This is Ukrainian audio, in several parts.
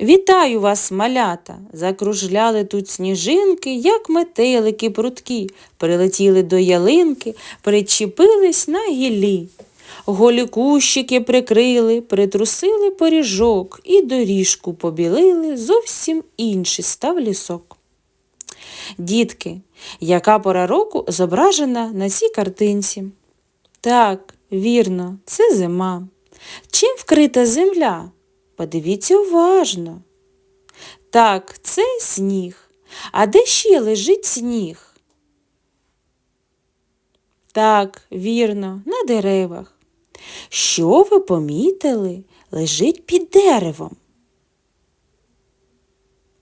Вітаю вас, малята! Закружляли тут сніжинки, як метелики прудкі, прилетіли до ялинки, причепились на гіллі. Голі кущики прикрили, притрусили поріжок і доріжку побілили, зовсім інший став лісок. Дітки, яка пора року зображена на цій картинці? Так, вірно, це зима. Чим вкрита земля? Подивіться уважно. Так, це сніг. А де ще лежить сніг? Так, вірно, на деревах. Що ви помітили, лежить під деревом?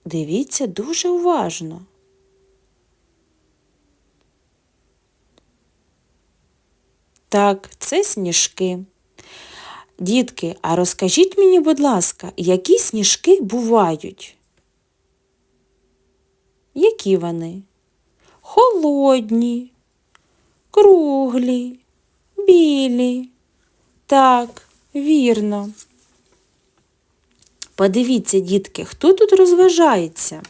Дивіться дуже уважно. Так, це сніжки. Дітки, а розкажіть мені, будь ласка, які сніжки бувають? Які вони? Холодні, круглі, білі. Так, вірно. Подивіться, дітки, хто тут розважається?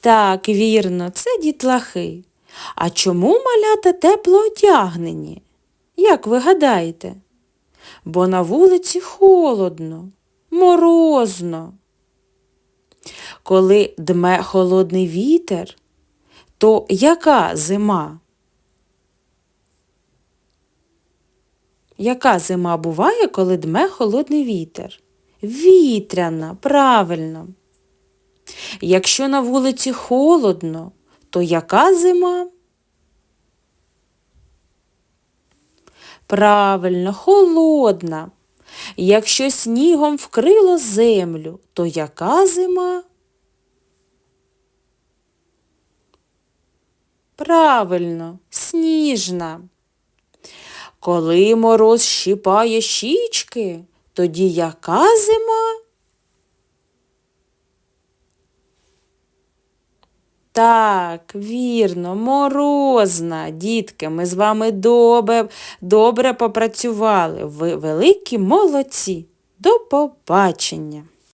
Так, вірно, це дітлахи. А чому малята тепло одягнені? Як ви гадаєте? Бо на вулиці холодно, морозно. Коли дме холодний вітер, то яка зима? Яка зима буває, коли дме холодний вітер? Вітряна, правильно. Якщо на вулиці холодно, то яка зима? Правильно, холодна. Якщо снігом вкрило землю, то яка зима? Правильно, сніжна. Коли мороз щипає щічки, тоді яка зима? Так, вірно, морозна. Дітки, ми з вами добре, добре попрацювали. Ви великі молодці. До побачення!